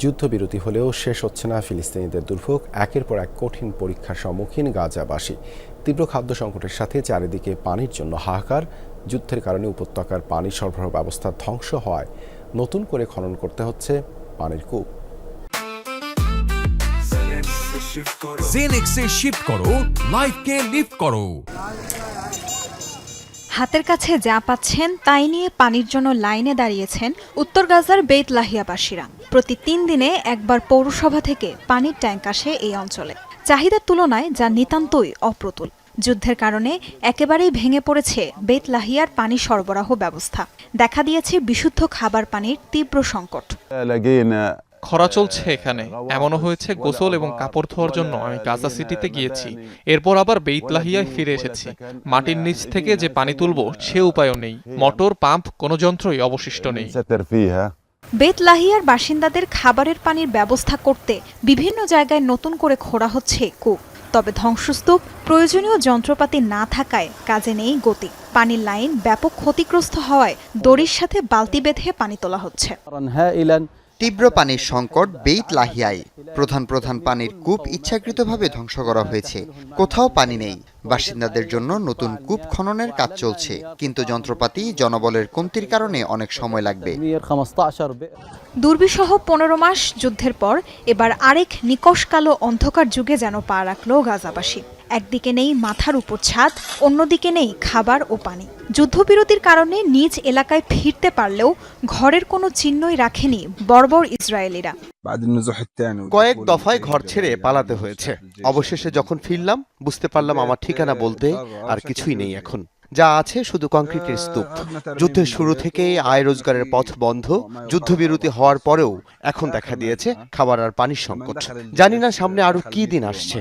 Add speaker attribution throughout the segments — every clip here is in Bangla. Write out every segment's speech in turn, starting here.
Speaker 1: যুদ্ধবিরতি হলেও শেষ হচ্ছে না ফিলিস্তিনিদের দুর্ভোগ। একের পর এক কঠিন পরীক্ষার সম্মুখীন গাজাবাসী। তীব্র খাদ্য সংকটের সাথে চারিদিকে পানির জন্য হাহাকার। যুদ্ধের কারণে উপত্যকার পানি সরবরাহ ব্যবস্থা ধ্বংস হওয়ায় নতুন করে খনন করতে হচ্ছে পানির কূপ।
Speaker 2: জেনেক্সে শিফট করো লাইফকে লিফট করো।
Speaker 3: হাতের কাছে যা পাচ্ছেন তাই নিয়ে পানির জন্য লাইনে দাঁড়িয়েছেন উত্তর গাজার বেত লাহিয়াবাসীরা। প্রতি তিন দিনে একবার পৌরসভা থেকে পানির ট্যাঙ্ক আসে এই অঞ্চলে। চাহিদার তুলনায় যা নিতান্তই অপ্রতুল। যুদ্ধের কারণে একেবারেই ভেঙে পড়েছে বেত লাহিয়ার পানি সরবরাহ ব্যবস্থা। দেখা দিয়েছে বিশুদ্ধ খাবার পানির তীব্র সংকট।
Speaker 4: uh,
Speaker 5: খরা চলছে এখানে। এমনও হয়েছে গোসল এবং কাপড় ধোয়ার জন্য আমি গাজা সিটিতে গিয়েছি। এরপর আবার বেইতলাহিয়ায় ফিরে এসেছি। মাটির নিচ থেকে যে পানি তুলব সে উপায়ও নেই। মোটর পাম্প কোনো যন্ত্রই অবশিষ্ট নেই।
Speaker 3: বেতলাহিয়ার বাসিন্দাদের খাবারের পানির ব্যবস্থা করতে বিভিন্ন জায়গায় নতুন করে খোঁড়া হচ্ছে কূপ। তবে ধ্বংসস্তূপ প্রয়োজনীয় যন্ত্রপাতি না থাকায় কাজে নেই গতি। পানির লাইন ব্যাপক ক্ষতিগ্রস্ত হওয়ায় দড়ির সাথে বালতি বেঁধে পানি তোলা হচ্ছে।
Speaker 6: তীব্র পানির সংকট বেইত লাহিয়ায়। প্রধান প্রধান পানির কূপ ইচ্ছাকৃতভাবে ধ্বংস করা হয়েছে। কোথাও পানি নেই। বাসিন্দাদের জন্য নতুন কূপ খননের কাজ চলছে। কিন্তু যন্ত্রপাতি জনবলের কমতির কারণে অনেক সময় লাগবে।
Speaker 3: দুর্বিসহ পনেরো মাস যুদ্ধের পর এবার আরেক নিকশ কালো অন্ধকার যুগে যেন পা রাখল গাজাবাসী। একদিকে নেই মাথার উপর ছাদ, অন্যদিকে নেই খাবার ও পানি। যুদ্ধবিরতির কারণে নিজ এলাকায় ফিরতে পারলেও ঘরের কোনো চিহ্নই রাখেনি বর্বর ইসরায়েলিরা।
Speaker 7: কয়েক দফায় ঘর ছেড়ে পালাতে হয়েছে। অবশেষে যখন ফিরলাম, বুঝতে পারলাম আমার ঠিকানা বলতে আর কিছুই নেই এখন। যা আছে শুধু কংক্রিটের স্তূপ। যুদ্ধের শুরু থেকে আয় রোজগারের পথ বন্ধ। যুদ্ধবিরতি হওয়ার পরেও এখন দেখা দিয়েছে খাবার আর পানির সংকট। জানি না সামনে আরও কি দিন আসছে।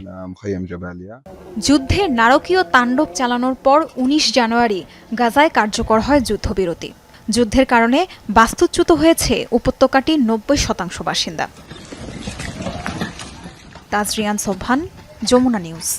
Speaker 3: যুদ্ধের নারকীয় তাণ্ডব চালানোর পর ১৯ জানুয়ারি গাজায় কার্যকর হয় যুদ্ধবিরতি। যুদ্ধের কারণে বাস্তুচ্যুত হয়েছে উপত্যকাটির নব্বই শতাংশ বাসিন্দা। তাজরিয়ান সোভান যমুনা নিউজ।